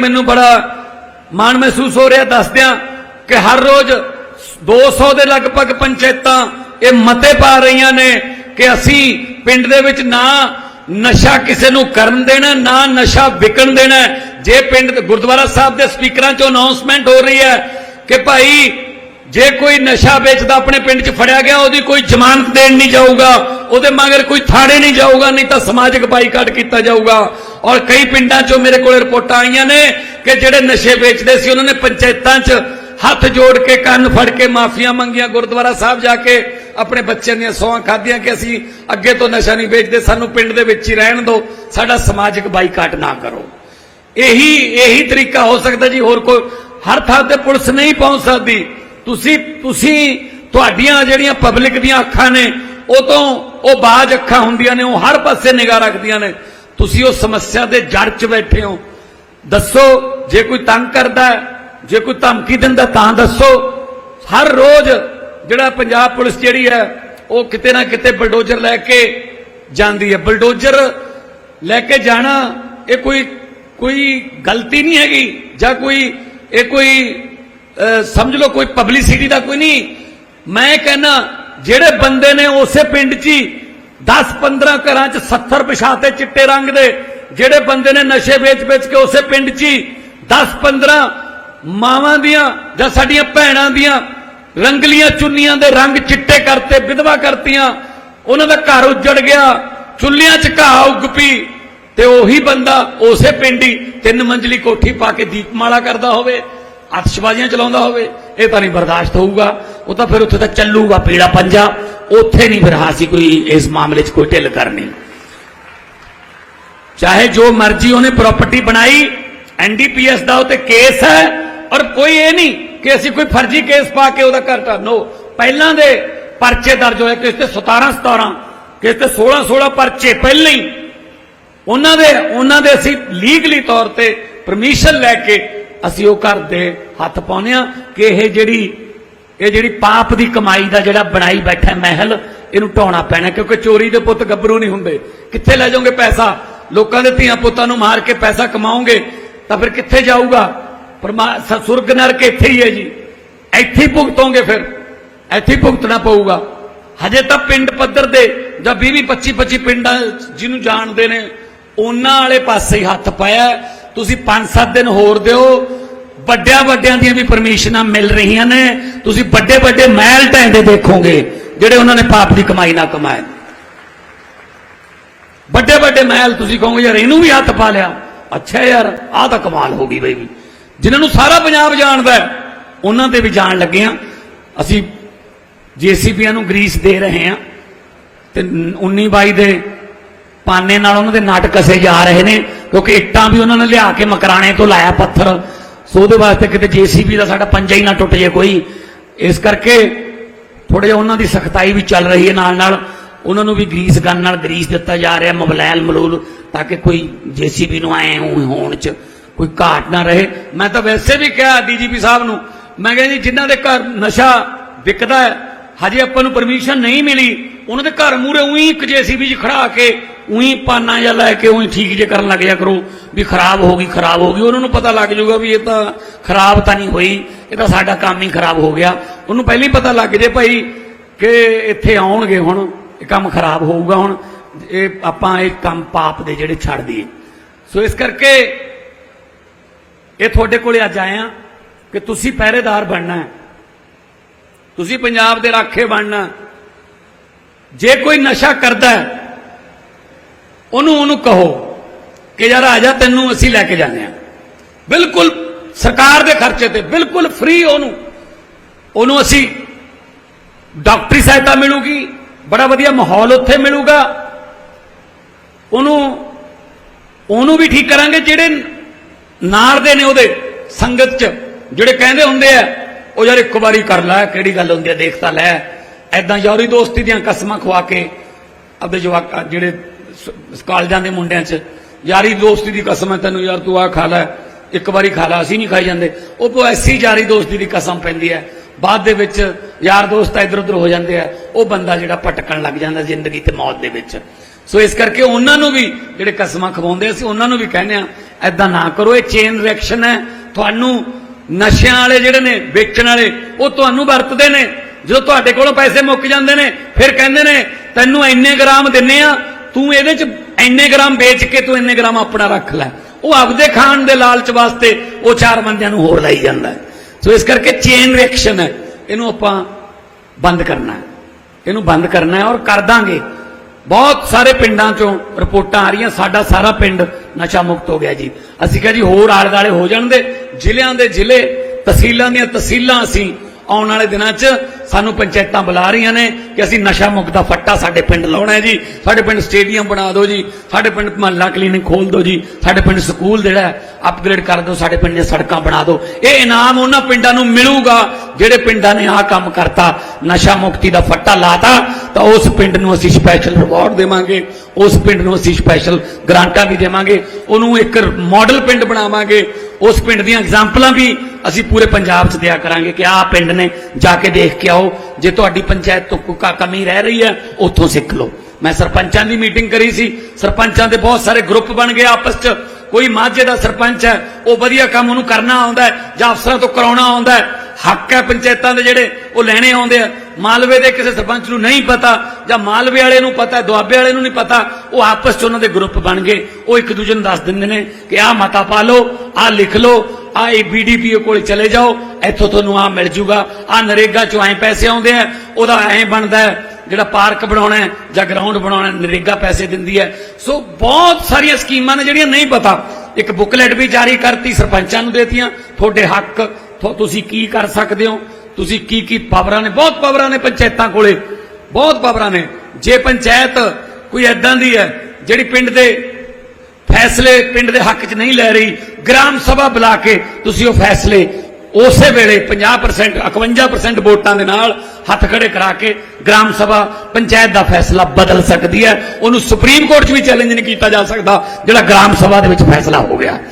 ਮੈਨੂੰ ਬੜਾ ਮਾਣ ਮਹਿਸੂਸ ਹੋ ਰਿਹਾ, ਦੱਸਦਿਆਂ ਕਿ ਹਰ ਰੋਜ਼ 200 ਦੇ ਲਗਭਗ ਪੰਚਾਇਤਾਂ ਇਹ ਮਤੇ ਪਾ ਰਹੀਆਂ ਨੇ ਕਿ ਅਸੀਂ ਪਿੰਡ ਦੇ ਵਿੱਚ ਨਾ ਨਸ਼ਾ ਕਿਸੇ ਨੂੰ ਕਰਨ ਦੇਣਾ, ਨਾ ਨਸ਼ਾ ਵਿਕਣ ਦੇਣਾ। ਜੇ ਪਿੰਡ ਗੁਰਦੁਆਰਾ ਸਾਹਿਬ ਦੇ ਸਪੀਕਰਾਂ ਚੋਂ ਅਨਾਉਂਸਮੈਂਟ ਹੋ ਰਹੀ ਹੈ ਕਿ ਭਾਈ ਜੇ ਕੋਈ ਨਸ਼ਾ ਵੇਚਦਾ ਆਪਣੇ ਪਿੰਡ 'ਚ ਫੜਿਆ ਗਿਆ, ਉਹਦੀ ਕੋਈ ਜ਼ਮਾਨਤ ਦੇਣ ਨਹੀਂ ਜਾਊਗਾ। ਉਹਦੇ ਮਗਰ ਕੋਈ ਥਾੜੇ ਨਹੀਂ ਜਾਊਗਾ, ਨਹੀਂ ਤਾਂ ਸਮਾਜਿਕ ਬਾਈਕਾਟ ਕੀਤਾ ਜਾਊਗਾ। ਔਰ ਕਈ ਪਿੰਡਾਂ 'ਚੋਂ ਮੇਰੇ ਕੋਲ ਰਿਪੋਰਟਾਂ ਆਈਆਂ ਨੇ ਕਿ ਜਿਹੜੇ ਨਸ਼ੇ ਵੇਚਦੇ ਸੀ, ਉਹਨਾਂ ਨੇ ਪੰਚਾਇਤਾਂ 'ਚ ਹੱਥ ਜੋੜ ਕੇ ਕੰਨ ਫੜ ਕੇ ਮਾਫੀਆਂ ਮੰਗੀਆਂ ਗੁਰਦੁਆਰਾ ਸਾਹਿਬ ਜਾ ਕੇ, ਆਪਣੇ ਬੱਚਿਆਂ ਦੀਆਂ ਸੌਹਾਂ ਖਾਧੀਆਂ ਕਿ ਅਸੀਂ ਅੱਗੇ ਤੋਂ ਨਸ਼ਾ ਨਹੀਂ ਵੇਚਦੇ, ਸਾਨੂੰ ਪਿੰਡ ਦੇ ਵਿੱਚ ਹੀ ਰਹਿਣ ਦਿਓ, ਸਾਡਾ ਸਮਾਜਿਕ ਬਾਈਕਾਟ ਨਾ ਕਰੋ। ਇਹੀ ਇਹੀ ਤਰੀਕਾ ਹੋ ਸਕਦਾ ਜੀ, ਹੋਰ ਕੋਈ, ਹਰ ਥਾਂ ਤੇ ਪੁਲਿਸ ਨਹੀਂ ਪਹੁੰਚ ਸਕਦੀ। ਤੁਸੀਂ ਤੁਸੀਂ, ਤੁਹਾਡੀਆਂ ਜਿਹੜੀਆਂ ਪਬਲਿਕ ਦੀਆਂ ਅੱਖਾਂ ਨੇ ਉਹ ਤੋਂ ਉਹ ਬਾਜ ਅੱਖਾਂ ਹੁੰਦੀਆਂ ਨੇ, ਉਹ ਹਰ ਪਾਸੇ ਨਿਗਾਹ ਰੱਖਦੀਆਂ ਨੇ। ਤੁਸੀਂ ਉਹ ਸਮੱਸਿਆ ਦੇ ਜੜ 'ਚ ਬੈਠੇ ਹੋ। ਦੱਸੋ, ਜੇ ਕੋਈ ਤੰਗ ਕਰਦਾ, ਜੇ ਕੋਈ ਧਮਕੀ ਦਿੰਦਾ ਤਾਂ ਦੱਸੋ। ਹਰ ਰੋਜ਼ ਜਿਹੜਾ ਪੰਜਾਬ ਪੁਲਿਸ ਜਿਹੜੀ ਹੈ, ਉਹ ਕਿਤੇ ਨਾ ਕਿਤੇ ਬਲਡੋਜ਼ਰ ਲੈ ਕੇ ਜਾਂਦੀ ਹੈ। ਬਲਡੋਜ਼ਰ ਲੈ ਕੇ ਜਾਣਾ, ਇਹ ਕੋਈ ਕੋਈ ਗਲਤੀ ਨਹੀਂ ਹੈਗੀ। ਜਾਂ ਕੋਈ, ਇਹ ਕੋਈ ਸਮਝ ਲਓ, ਕੋਈ ਪਬਲਿਸਿਟੀ ਦਾ ਕੋਈ ਨਹੀਂ। ਮੈਂ ਕਹਿੰਨਾ ਜਿਹੜੇ ਬੰਦੇ ਨੇ ਉਸੇ ਪਿੰਡ 'ਚ ਹੀ 10 15 ਘਰਾਂ 'ਚ 70 ਪਛਾਤੇ ਚਿੱਟੇ ਰੰਗ ਦੇ, ਜਿਹੜੇ ਬੰਦੇ ਨੇ ਨਸ਼ੇ ਵੇਚ-ਵੇਚ ਕੇ ਉਸੇ ਪਿੰਡ 'ਚ 10 15 ਮਾਵਾਂ ਦੀਆਂ ਜਾਂ ਸਾਡੀਆਂ ਭੈਣਾਂ ਦੀਆਂ ਰੰਗਲੀਆਂ ਚੁੰਨੀਆਂ ਦੇ ਰੰਗ ਚਿੱਟੇ ਕਰਤੇ, ਵਿਧਵਾ ਕਰਤੀਆਂ, ਉਹਨਾਂ ਦਾ ਘਰ ਉੱਜੜ ਗਿਆ, ਚੁੱਲ੍ਹਿਆਂ 'ਚ ਘਾਹ ਉੱਗ ਪਈ ਤੇ ਉਹੀ ਬੰਦਾ ਉਸੇ ਪਿੰਡ ਹੀ ਤਿੰਨ ਮੰਜ਼ਲੀ ਕੋਠੀ ਪਾ ਕੇ ਦੀਪਮਾਲਾ ਕਰਦਾ ਹੋਵੇ। ਆਤਿਸ਼ਬਾਜ਼ੀਆਂ ਚਲਾਉਂਦਾ ਹੋਵੇ, ਇਹ ਤਾਂ ਨਹੀਂ ਬਰਦਾਸ਼ਤ ਹੋਊਗਾ। ਉਹ ਤਾਂ ਫਿਰ ਉੱਥੇ ਤਾਂ ਚੱਲੂਗਾ ਪੀੜਾ ਪੰਜਾ। ਉੱਥੇ ਨਹੀਂ ਫਿਰ ਹਾਸੀ ਕੋਈ, ਇਸ ਮਾਮਲੇ 'ਚ ਕੋਈ ਢਿੱਲ ਕਰਨੀ। ਚਾਹੇ ਜੋ ਮਰਜ਼ੀ ਉਹਨੇ ਪ੍ਰਾਪਰਟੀ ਬਣਾਈ ਐਨਡੀਪੀਐਸ ਦਾ ਉਹ ਤੇ ਕੇਸ ਹੈ, ਔਰ ਕੋਈ ਇਹ ਨਹੀਂ ਕਿ ਅਸੀਂ ਕੋਈ ਫਰਜ਼ੀ ਕੇਸ ਪਾ ਕੇ ਉਹਦਾ ਘਰ ਢਾਨੋ ਪਹਿਲਾਂ ਦੇ ਪਰਚੇ ਦਰਜ ਹੋਏ, ਕਿਸ ਤੇ 17 17 ਕਿਸ ਤੇ 16 16 ਪਰਚੇ ਪਹਿਲਾਂ ਹੀ। ਉਹਨਾਂ ਦੇ ਉਹਨਾਂ ਦੇ ਅਸੀਂ ਲੀਗਲੀ ਤੌਰ ਤੇ ਪਰਮਿਸ਼ਨ ਲੈ ਕੇ ਅਸੀਂ ਉਹ ਘਰ ਦੇ ਹੱਥ ਪਾਉਂਦੇ ਆ ਕਿ ਇਹ ਜਿਹੜੀ ਇਹ ਜਿਹੜੀ ਪਾਪ ਦੀ ਕਮਾਈ ਦਾ ਜਿਹੜਾ ਬਣਾਈ ਬੈਠਾ ਮਹਿਲ, ਇਹਨੂੰ ਢਾਉਣਾ ਪੈਣਾ, ਕਿਉਂਕਿ ਚੋਰੀ ਦੇ ਪੁੱਤ ਗੱਭਰੂ ਨਹੀਂ ਹੁੰਦੇ। ਕਿੱਥੇ ਲੈ ਜਾਓਗੇ ਪੈਸਾ? ਲੋਕਾਂ ਦੇ ਧੀਆਂ ਪੁੱਤਾਂ ਨੂੰ ਮਾਰ ਕੇ ਪੈਸਾ ਕਮਾਓਗੇ, ਤਾਂ ਫਿਰ ਕਿੱਥੇ ਜਾਊਗਾ? ਪਰਮਾ, ਸ- ਸੁਰਗ ਨਰਕ ਇੱਥੇ ਹੀ ਹੈ ਜੀ। ਇੱਥੇ ਭੁਗਤੋਗੇ ਫਿਰ। ਇੱਥੇ ਭੁਗਤਣਾ ਪਊਗਾ। ਹਜੇ ਤਾਂ ਪਿੰਡ ਪੱਧਰ ਦੇ ਜਾਂ 20 25 25 ਪਿੰਡਾਂ ਜਿਹਨੂੰ ਜਾਣਦੇ ਨੇ, ਉਹਨਾਂ ਵਾਲੇ ਪਾਸੇ ਹੀ ਹੱਥ ਪਾਇਆ। ਤੁਸੀਂ 5-7 ਦਿਨ ਹੋਰ ਦਿਓ ਵੱਡਿਆਂ ਵੱਡਿਆਂ ਦੀਆਂ ਵੀ ਪਰਮਿਸ਼ਨਾਂ ਮਿਲ ਰਹੀਆਂ ਨੇ। ਤੁਸੀਂ ਵੱਡੇ ਵੱਡੇ ਮਹਿਲ ਢਹਿੰਦੇ ਦੇਖੋਗੇ, ਜਿਹੜੇ ਉਹਨਾਂ ਨੇ ਪਾਪ ਦੀ ਕਮਾਈ ਨਾਲ ਕਮਾਏ। ਵੱਡੇ ਵੱਡੇ ਮਹਿਲ, ਤੁਸੀਂ ਕਹੋਗੇ, ਯਾਰ ਇਹਨੂੰ ਵੀ ਹੱਥ ਪਾ ਲਿਆ। ਅੱਛਾ ਯਾਰ, ਆਹ ਤਾਂ ਕਮਾਲ ਹੋ ਗਈ ਬਈ। ਵੀ ਜਿਨ੍ਹਾਂ ਨੂੰ ਸਾਰਾ ਪੰਜਾਬ ਜਾਣਦਾ ਉਹਨਾਂ ਤੇ ਵੀ ਜਾਣ ਲੱਗੇ ਆ ਅਸੀਂ ਜੀਸੀਬੀਆਂ ਨੂੰ ਗਰੀਸ ਦੇ ਰਹੇ ਆ ਤੇ 19 22 ਦੇ ਪਾਨੇ ਨਾਲ ਉਹਨਾਂ ਦੇ ਨਟ ਕਸੇ ਜਾ ਰਹੇ ਨੇ, ਕਿਉਂਕਿ ਇੱਟਾਂ ਵੀ ਉਹਨਾਂ ਨੇ ਲਿਆ ਕੇ ਮਕਰਾਣੇ ਤੋਂ ਲਾਇਆ ਪੱਥਰ। ਸੋ ਉਹਦੇ ਵਾਸਤੇ ਕਿਤੇ ਜੀਸੀਬੀ ਦਾ ਸਾਡਾ ਪੰਜਾ ਹੀ ਨਾ ਟੁੱਟ ਜੇ ਕੋਈ। ਇਸ ਕਰਕੇ ਥੋੜਾ ਜਿਹਾ ਉਹਨਾਂ ਦੀ ਸਖਤਾਈ ਵੀ ਚੱਲ ਰਹੀ ਹੈ ਨਾਲ ਨਾਲ ਉਹਨਾਂ ਨੂੰ ਵੀ ਗਰੀਸ ਗਨ ਨਾਲ ਗਰੀਸ ਦਿੱਤਾ ਜਾ ਰਿਹਾ, ਮਬਲੈਲ ਮਲੂਲ, ਤਾਂ ਕਿ ਕੋਈ ਜੀਸੀਬੀ ਨੂੰ ਆਏ ਹੋਣ ਚ ਕੋਈ ਘਾਟ ਨਾ ਰਹੇ। ਮੈਂ ਤਾਂ ਵੈਸੇ ਵੀ ਕਿਹਾ ਡੀਜੀਪੀ ਸਾਹਿਬ ਨੂੰ, ਮੈਂ ਕਿਹਾ ਜੀ, ਜਿਨ੍ਹਾਂ ਦੇ ਘਰ ਨਸ਼ਾ ਵਿਕਦਾ ਹੈ, ਹਜੇ ਆਪਾਂ ਨੂੰ ਪਰਮਿਸ਼ਨ ਨਹੀਂ ਮਿਲੀ, ਉਹਨਾਂ ਦੇ ਘਰ ਮੂਰੇ ਉਹੀ ਇੱਕ ਜੀਸੀਬੀ 'ਚ ਖੜਾ ਕੇ ਉਹੀ ਪਾਨਾ ਜਾਂ ਲੈ ਕੇ ਉਹੀ ਠੀਕ ਜੇ ਕਰਨ ਲੱਗ ਜਾ ਕਰੋ, ਵੀ ਖਰਾਬ ਹੋ ਗਈ, ਖਰਾਬ ਹੋ ਗਈ। ਉਹਨਾਂ ਨੂੰ ਪਤਾ ਲੱਗ ਜਾਊਗਾ ਵੀ ਇਹ ਤਾਂ ਖਰਾਬ ਤਾਂ ਨਹੀਂ ਹੋਈ, ਇਹ ਤਾਂ ਸਾਡਾ ਕੰਮ ਹੀ ਖਰਾਬ ਹੋ ਗਿਆ। ਉਹਨੂੰ ਪਹਿਲਾਂ ਹੀ ਪਤਾ ਲੱਗ ਜੇ ਭਾਈ ਕਿ ਇੱਥੇ ਆਉਣਗੇ ਹੁਣ, ਇਹ ਕੰਮ ਖਰਾਬ ਹੋਊਗਾ ਹੁਣ। ਇਹ ਆਪਾਂ ਇਹ ਕੰਮ ਪਾਪ ਦੇ ਜਿਹੜੇ ਛੱਡ ਦਈਏ। ਸੋ ਇਸ ਕਰਕੇ ਇਹ ਤੁਹਾਡੇ ਕੋਲੇ ਅੱਜ ਆਏ ਆ ਕਿ ਤੁਸੀਂ ਪਹਿਰੇਦਾਰ ਬਣਨਾ ਹੈ। ਤੁਸੀਂ ਪੰਜਾਬ ਦੇ ਰਾਖੇ ਬਣਨਾ ਜੇ ਕੋਈ ਨਸ਼ਾ ਕਰਦਾ ਹੈ ਉਹਨੂੰ ਉਹਨੂੰ ਕਹੋ ਕਿ ਯਾਰ ਆ ਜਾ ਤੈਨੂੰ ਅਸੀਂ ਲੈ ਕੇ ਜਾਂਦੇ ਆ ਬਿਲਕੁਲ ਸਰਕਾਰ ਦੇ ਖਰਚੇ ਤੇ ਬਿਲਕੁਲ ਫ੍ਰੀ ਉਹਨੂੰ। ਉਹਨੂੰ ਅਸੀਂ ਡਾਕਟਰੀ ਸਹਾਇਤਾ ਮਿਲੂਗੀ, ਬੜਾ ਵਧੀਆ ਮਾਹੌਲ ਉੱਥੇ ਮਿਲੂਗਾ। ਉਹਨੂੰ ਉਹਨੂੰ ਵੀ ਠੀਕ ਕਰਾਂਗੇ ਜਿਹੜੇ ਨਾਲ ਦੇ ਨੇ ਉਹਦੇ ਸੰਗਤ ਚ, ਜਿਹੜੇ ਕਹਿੰਦੇ ਹੁੰਦੇ ਆ, ਉਹ ਯਾਰ ਇੱਕ ਵਾਰੀ ਕਰ ਲੈ, ਕਿਹੜੀ ਗੱਲ ਹੁੰਦੀ ਹੈ ਦੇਖ ਤਾਂ ਲੈ। ਐਦਾਂ ਯਾਰੀ ਦੋਸਤੀ ਦੀਆਂ ਕਸਮਾਂ ਖਵਾ ਕੇ ਆਪਦੇ ਜਵਾਕ, ਜਿਹੜੇ ਕਾਲਜਾਂ ਦੇ ਮੁੰਡਿਆਂ 'ਚ, ਯਾਰੀ ਦੋਸਤੀ ਦੀ ਕਸਮ ਹੈ ਤੈਨੂੰ, ਯਾਰ ਤੂੰ ਆ ਖਾ ਲੈ, ਇੱਕ ਵਾਰੀ ਖਾ ਲਾ, ਅਸੀਂ ਨਹੀਂ ਖਾਈ ਜਾਂਦੇ। ਉਹ ਕੋ ਐਸੀ ਯਾਰੀ ਦੋਸਤੀ ਦੀ ਕਸਮ ਪੈਂਦੀ ਹੈ, ਬਾਅਦ ਦੇ ਵਿੱਚ ਯਾਰ ਦੋਸਤ ਇਧਰ ਉਧਰ ਹੋ ਜਾਂਦੇ ਆ, ਉਹ ਬੰਦਾ ਜਿਹੜਾ ਭਟਕਣ ਲੱਗ ਜਾਂਦਾ ਜ਼ਿੰਦਗੀ ਤੇ ਮੌਤ ਦੇ ਵਿੱਚ। ਸੋ ਇਸ ਕਰਕੇ ਉਹਨਾਂ ਨੂੰ ਵੀ ਜਿਹੜੇ ਕਸਮਾਂ ਖਵਾਉਂਦੇ ਅਸੀਂ ਉਹਨਾਂ ਨੂੰ ਵੀ ਕਹਿੰਦੇ ਆ ਐਦਾਂ ਨਾ ਕਰੋ, ਇਹ ਚੇਨ ਰਿਐਕਸ਼ਨ ਹੈ। ਤੁਹਾਨੂੰ ਨਸ਼ਿਆਂ ਵਾਲੇ ਜਿਹੜੇ ਨੇ, ਵੇਚਣ ਵਾਲੇ, ਉਹ ਤੁਹਾਨੂੰ ਵਰਤਦੇ ਨੇ। ਜਦੋਂ ਤੁਹਾਡੇ ਕੋਲੋਂ ਪੈਸੇ ਮੁੱਕ ਜਾਂਦੇ ਨੇ, ਫਿਰ ਕਹਿੰਦੇ ਨੇ, ਤੈਨੂੰ ਇੰਨੇ ਗ੍ਰਾਮ ਦਿੰਨੇ ਆ ਤੂੰ ਇਹਦੇ ਚ ਇੰਨੇ ਗ੍ਰਾਮ ਵੇਚ ਕੇ ਤੂੰ ਇੰਨੇ ਗ੍ਰਾਮ ਆਪਣਾ ਰੱਖ ਲੈ। ਉਹ ਆਪਦੇ ਖਾਣ ਦੇ ਲਾਲਚ ਵਾਸਤੇ ਉਹ ਚਾਰ ਬੰਦਿਆਂ ਨੂੰ ਹੋਰ ਲਾਈ ਜਾਂਦਾ ਸੋ ਇਸ ਕਰਕੇ ਚੇਨ ਰਿਐਕਸ਼ਨ ਹੈ। ਇਹਨੂੰ ਆਪਾਂ ਬੰਦ ਕਰਨਾ ਹੈ। ਇਹਨੂੰ ਬੰਦ ਕਰਨਾ ਹੈ ਔਰ ਕਰ ਦਾਂਗੇ। ਬਹੁਤ ਸਾਰੇ ਪਿੰਡਾਂ ਚੋਂ ਰਿਪੋਰਟਾਂ ਆ ਰਹੀਆਂ। ਸਾਡਾ ਸਾਰਾ ਪਿੰਡ ਨਸ਼ਾ ਮੁਕਤ ਹੋ ਗਿਆ ਜੀ। ਅਸੀਂ ਕਿਹਾ ਜੀ ਹੋਰ ਆਲੇ ਦਾਲੇ ਹੋ ਜਾਣ ਦੇ। ਜ਼ਿਲ੍ਹਿਆਂ ਦੇ ਜ਼ਿਲ੍ਹੇ, ਤਹਿਸੀਲਾਂ ਦੀਆਂ ਤਹਿਸੀਲਾਂ ਅਸੀਂ ਆਉਣ ਵਾਲੇ ਦਿਨਾਂ 'ਚ ਸਾਨੂੰ ਪੰਚਾਇਤਾਂ ਬੁਲਾ ਰਹੀਆਂ ਨੇ ਕਿ ਅਸੀਂ ਨਸ਼ਾ ਮੁਕਤ ਦਾ ਫੱਟਾ ਸਾਡੇ ਪਿੰਡ ਲਾਉਣਾ ਹੈ ਜੀ। ਸਾਡੇ ਪਿੰਡ ਸਟੇਡੀਅਮ ਬਣਾ ਦਿਓ ਜੀ। ਸਾਡੇ ਪਿੰਡ ਮਹੱਲਾ ਕਲੀਨਿਕ ਖੋਲ ਦਿਓ ਜੀ। ਸਾਡੇ ਪਿੰਡ ਸਕੂਲ ਜਿਹੜਾ ਅਪਗ੍ਰੇਡ ਕਰ ਦਿਓ। ਸਾਡੇ ਪਿੰਡ ਦੀਆਂ ਸੜਕਾਂ ਬਣਾ ਦਿਓ। ਇਹ ਇਨਾਮ ਉਹਨਾਂ ਪਿੰਡਾਂ ਨੂੰ ਮਿਲੂਗਾ ਜਿਹੜੇ ਪਿੰਡਾਂ ਨੇ ਆਹ ਕੰਮ ਕਰਤਾ, ਨਸ਼ਾ ਮੁਕਤੀ ਦਾ ਫੱਟਾ ਲਾਤਾ, ਤਾਂ ਉਸ ਪਿੰਡ ਨੂੰ ਅਸੀਂ ਸਪੈਸ਼ਲ ਰਿਵਾਰਡ ਦੇਵਾਂਗੇ। ਉਸ ਪਿੰਡ ਨੂੰ ਅਸੀਂ ਸਪੈਸ਼ਲ ਗ੍ਰਾਂਟਾਂ ਵੀ ਦੇਵਾਂਗੇ। ਉਹਨੂੰ ਇੱਕ ਮਾਡਲ ਪਿੰਡ ਬਣਾਵਾਂਗੇ। ਉਸ ਪਿੰਡ ਦੀਆਂ ਐਗਜ਼ਾਮਪਲਾਂ ਵੀ ਅਸੀਂ ਪੂਰੇ ਪੰਜਾਬ 'ਚ ਦਿਆ ਕਰਾਂਗੇ ਕਿ ਆਹ ਪਿੰਡ ਨੇ ਜਾ ਕੇ ਦੇਖ ਕੇ ਆਓ। ਜੇ ਤੁਹਾਡੀ ਪੰਚਾਇਤ ਤੋਂ ਕੋਈ ਕਮੀ ਰਹਿ ਰਹੀ ਹੈ, ਉੱਥੋਂ ਸਿੱਖ ਲਓ। ਮੈਂ ਸਰਪੰਚਾਂ ਦੀ ਮੀਟਿੰਗ ਕਰੀ ਸੀ। ਸਰਪੰਚਾਂ ਦੇ ਬਹੁਤ ਸਾਰੇ ਗਰੁੱਪ ਬਣ ਗਏ ਆਪਸ 'ਚ। ਕੋਈ ਮਾਝੇ ਦਾ ਸਰਪੰਚ ਹੈ, ਉਹ ਵਧੀਆ ਕੰਮ ਉਹਨੂੰ ਕਰਨਾ ਆਉਂਦਾ ਜਾਂ ਅਫਸਰਾਂ ਤੋਂ ਕਰਾਉਣਾ ਆਉਂਦਾ ਹੱਕ ਹੈ ਪੰਚਾਇਤਾਂ ਦੇ ਜਿਹੜੇ, ਉਹ ਲੈਣੇ ਆਉਂਦੇ ਆ। ਮਾਲਵੇ ਦੇ ਕਿਸੇ ਸਰਪੰਚ ਨੂੰ ਨਹੀਂ ਪਤਾ, ਜਾਂ ਮਾਲਵੇ ਵਾਲੇ ਨੂੰ ਪਤਾ, ਦੁਆਬੇ ਵਾਲੇ ਨੂੰ ਨਹੀਂ ਪਤਾ, ਉਹ ਆਪਸ 'ਚ ਉਹਨਾਂ ਦੇ ਗਰੁੱਪ ਬਣ ਗਏ। ਉਹ ਇੱਕ ਦੂਜੇ ਨੂੰ ਦੱਸ ਦਿੰਦੇ ਨੇ ਕਿ ਆਹ ਮਤਾ ਪਾ ਲਓ, ਆਹ ਲਿਖ ਲਓ ਆ ਇਹ ਕੋਲ ਚਲੇ ਜਾਓ, ਇੱਥੋਂ ਤੁਹਾਨੂੰ ਆ ਮਿਲ ਜੂਗਾ। ਆ ਨਰੇਗਾ ਚੋਂ ਐ ਪੈਸੇ ਆਉਂਦੇ ਆ, ਉਹਦਾ ਐ ਬਣਦਾ ਜਿਹੜਾ ਪਾਰਕ ਬਣਾਉਣਾ ਜਾਂ ਗਰਾਊਂਡ ਬਣਾਉਣਾ ਨਰੇਗਾ ਪੈਸੇ ਦਿੰਦੀ ਹੈ। ਸੋ ਬਹੁਤ ਸਾਰੀਆਂ ਸਕੀਮਾਂ ਨੇ ਜਿਹੜੀਆਂ ਨਹੀਂ ਪਤਾ। ਇੱਕ ਬੁਕਲੇਟ ਵੀ ਜਾਰੀ ਕਰਤੀ, ਸਰਪੰਚਾਂ ਨੂੰ ਦੇਤੀਆਂ, ਤੁਹਾਡੇ ਹੱਕ ਤੁਸੀਂ ਕੀ ਕਰ ਸਕਦੇ ਹੋ? ਤੁਸੀਂ ਕੀ ਕੀ ਪਾਵਰਾਂ ਨੇ? ਬਹੁਤ ਪਾਵਰਾਂ ਨੇ ਪੰਚਾਇਤਾਂ ਕੋਲੇ। ਬਹੁਤ ਪਾਵਰਾਂ ਨੇ। ਜੇ ਪੰਚਾਇਤ ਕੋਈ ਐਦਾਂ ਦੀ ਹੈ, ਜਿਹੜੀ ਪਿੰਡ ਦੇ ਫੈਸਲੇ ਪਿੰਡ ਦੇ ਹੱਕ 'ਚ ਨਹੀਂ ਲੈ ਰਹੀ, ਗ੍ਰਾਮ ਸਭਾ ਬੁਲਾ ਕੇ ਤੁਸੀਂ ਉਹ ਫੈਸਲੇ ਉਸੇ ਵੇਲੇ 50% 51% ਵੋਟਾਂ ਦੇ ਨਾਲ ਹੱਥ ਖੜੇ ਕਰਾ ਕੇ ਗ੍ਰਾਮ ਸਭਾ ਪੰਚਾਇਤ ਦਾ ਫੈਸਲਾ ਬਦਲ ਸਕਦੀ ਹੈ। ਉਹਨੂੰ ਸੁਪਰੀਮ ਕੋਰਟ 'ਚ ਵੀ ਚੈਲੰਜ ਨਹੀਂ ਕੀਤਾ ਜਾ ਸਕਦਾ, ਜਿਹੜਾ ਗ੍ਰਾਮ ਸਭਾ ਦੇ ਵਿੱਚ ਫੈਸਲਾ ਹੋ ਗਿਆ।